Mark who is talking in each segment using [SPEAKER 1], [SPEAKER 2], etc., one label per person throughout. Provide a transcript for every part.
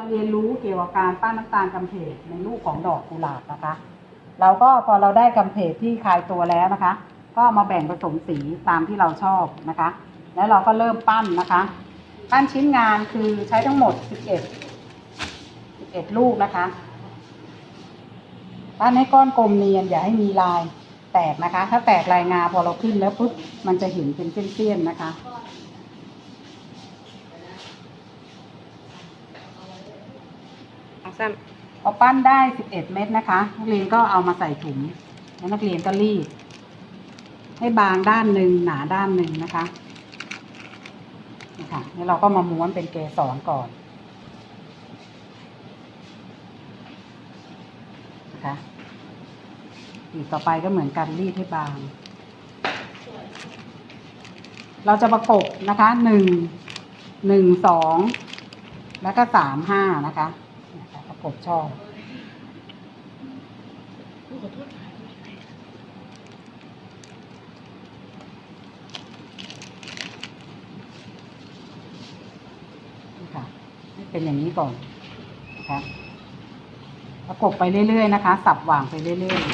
[SPEAKER 1] เราเรียนรู้เกี่ยวกับการปั้นน้ำตาลกำเพดในรูปของดอกกุหลาบนะคะ เราก็พอเราได้กำเพดที่คลายตัวแล้วนะคะ ก็มาแบ่งผสมสีตามที่เราชอบนะคะ แล้วเราก็เริ่มปั้นนะคะ ปั้นชิ้นงานคือใช้ทั้งหมด 11 11 ลูกนะคะ ปั้นให้ก้อนกลมเนียนอย่าให้มีลายแตกนะคะ ถ้าแตกลายงาพอเราขึ้นแล้วปุ๊บมันจะเห็นเป็นเส้นๆนะคะ
[SPEAKER 2] สองสาม
[SPEAKER 1] พอปั้นได้ 11 เม็ดนะคะ นักเรียนก็เอามาใส่ถุงแล้วนักเรียนก็รีด ให้บางด้านหนึ่งหนาด้านหนึ่งนะคะนะคะแล้วเราก็มาม้วนเป็นเกสรก่อนนะคะอีกต่อไปก็เหมือนกันรีดให้บาง เราจะประกบนะคะหนึ่งหนึ่งสองแล้วก็สามห้านะคะ นะคะประกบช่อนี่ค่ะเป็นอย่างนี้ก่อนนะคะประกบไปเรื่อยๆนะคะ สับหว่างไปเรื่อยๆ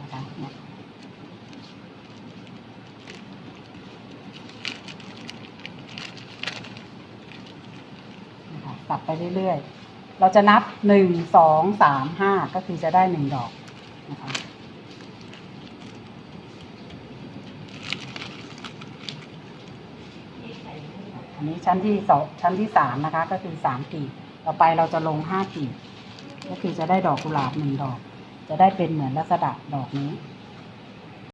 [SPEAKER 1] นะคะเนี่ย นะคะสับไปเรื่อยๆ เราจะนับหนึ่งสองสามห้าก็คือจะได้หนึ่งดอกนะคะอันนี้ชั้นที่สองชั้นที่สามนะคะก็คือสามกีบต่อไปเราจะลงห้ากีบก็คือจะได้ดอกกุหลาบหนึ่งดอก จะได้เป็นเหมือนลักษณะดอกนี้